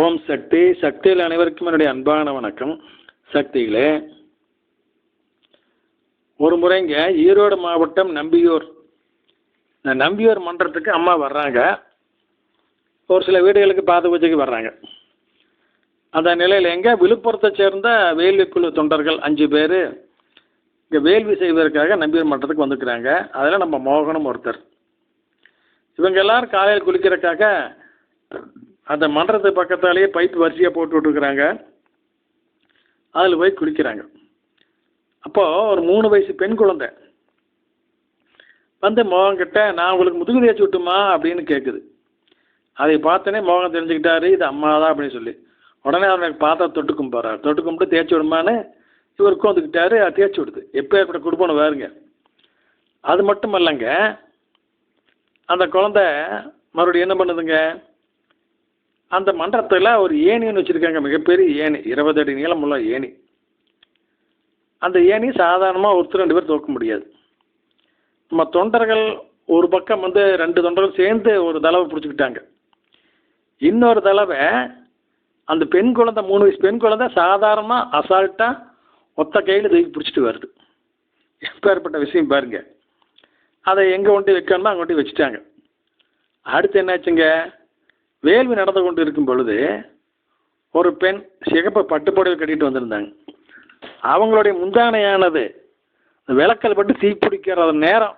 ஓம் சக்தி சக்தியில் அனைவருக்கும் என்னுடைய அன்பான வணக்கம். சக்திகளே ஒரு முறைங்க ஈரோடு மாவட்டம் நம்பியூர். நம்பியூர் மன்றத்துக்கு அம்மா வர்றாங்க. ஒரு சில வீடுகளுக்கு பாத பூஜைக்கு வர்றாங்க. அந்த நிலையில் எங்கே? விழுப்புரத்தை சேர்ந்த வேள்விக்குழு தொண்டர்கள் அஞ்சு பேர் இங்கே வேள்வி செய்வதற்காக நம்பியூர் மன்றத்துக்கு வந்துக்கிறாங்க அதில் நம்ம மோகனும் ஒருத்தர். இவங்க எல்லாரும் காலையில் குளிக்கிறதுக்காக அந்த மன்றத்து பக்கத்தாலேயே பைப் வரிசையாக போட்டு விட்டுருக்குறாங்க. அதில் போய் குளிக்கிறாங்க. அப்போது ஒரு மூணு வயசு பெண் குழந்தை வந்து மோகன்கிட்ட நான் உங்களுக்கு முதுகு தேய்ச்சி விட்டுமா? அப்படின்னு கேட்குது அதை பார்த்தோன்னே மோகன் தெரிஞ்சுக்கிட்டாரு இது அம்மா தான் அப்படின்னு சொல்லி. உடனே அவனுக்கு பார்த்தா தொட்டு கும்பிட்றாரு தொட்டு கும்பிட்டு தேய்ச்சி விடுமான்னு இவர் உட்காந்துக்கிட்டாரு அது தேய்ச்சி விடுது. எப்போ ஏற்பட்ட குடும்பம்னு வேறுங்க அது மட்டும் இல்லைங்க. அந்த குழந்தை மறுபடியும் என்ன பண்ணுதுங்க? அந்த மன்றத்தில் ஒரு ஏணின்னு வச்சுருக்காங்க மிகப்பெரிய ஏணி. இருபது அடி நீளமுள்ள ஏணி. அந்த ஏணி சாதாரணமாக ஒருத்தர் ரெண்டு பேர் தூக்க முடியாது. நம்ம தொண்டர்கள் ஒரு பக்கம் வந்து ரெண்டு தொண்டர்கள் சேர்ந்து ஒரு தளவை பிடிச்சிக்கிட்டாங்க. இன்னொரு தளவை அந்த பெண் குழந்தை மூணு வயசு பெண் குழந்தை சாதாரணமாக அசால்ட்டாக ஒத்த கையில் தூக்கி பிடிச்சிட்டு வருது. எப்பேற்பட்ட விஷயம் பாருங்க. அதை எங்கே கொண்டு வைக்கணுமோ அங்கே கொண்டு வச்சுட்டாங்க. அடுத்து என்னாச்சுங்க வேள்வி நடந்து கொண்டு இருக்கும் பொழுது ஒரு பெண் சிகப்பு பட்டுப்புடவை கட்டிட்டு வந்திருந்தாங்க. அவங்களுடைய முந்தானையானது விளக்கல் பட்டு தீப்பிடிக்கிற நேரம்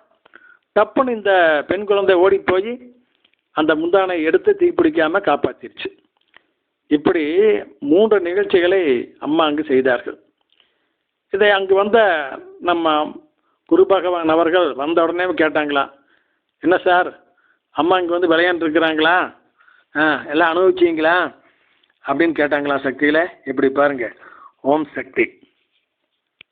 டப்புன்னு இந்த பெண் குழந்தை ஓடி போய் அந்த முந்தானை எடுத்து தீப்பிடிக்காமல் காப்பாற்றிருச்சு இப்படி மூன்று நிகழ்ச்சிகளை அம்மா அங்கு செய்தார்கள். இதை அங்கு வந்த நம்ம குரு பகவான் அவர்கள் வந்த உடனே கேட்டாங்களா என்ன சார் அம்மா இங்கே வந்து விளையாண்டுருக்கிறாங்களா ஆ எல்லாம் அனுபவிச்சிங்களா? அப்படின்னு கேட்டாங்களா சக்தியில்? இப்படி பாருங்கள் ஓம் சக்தி.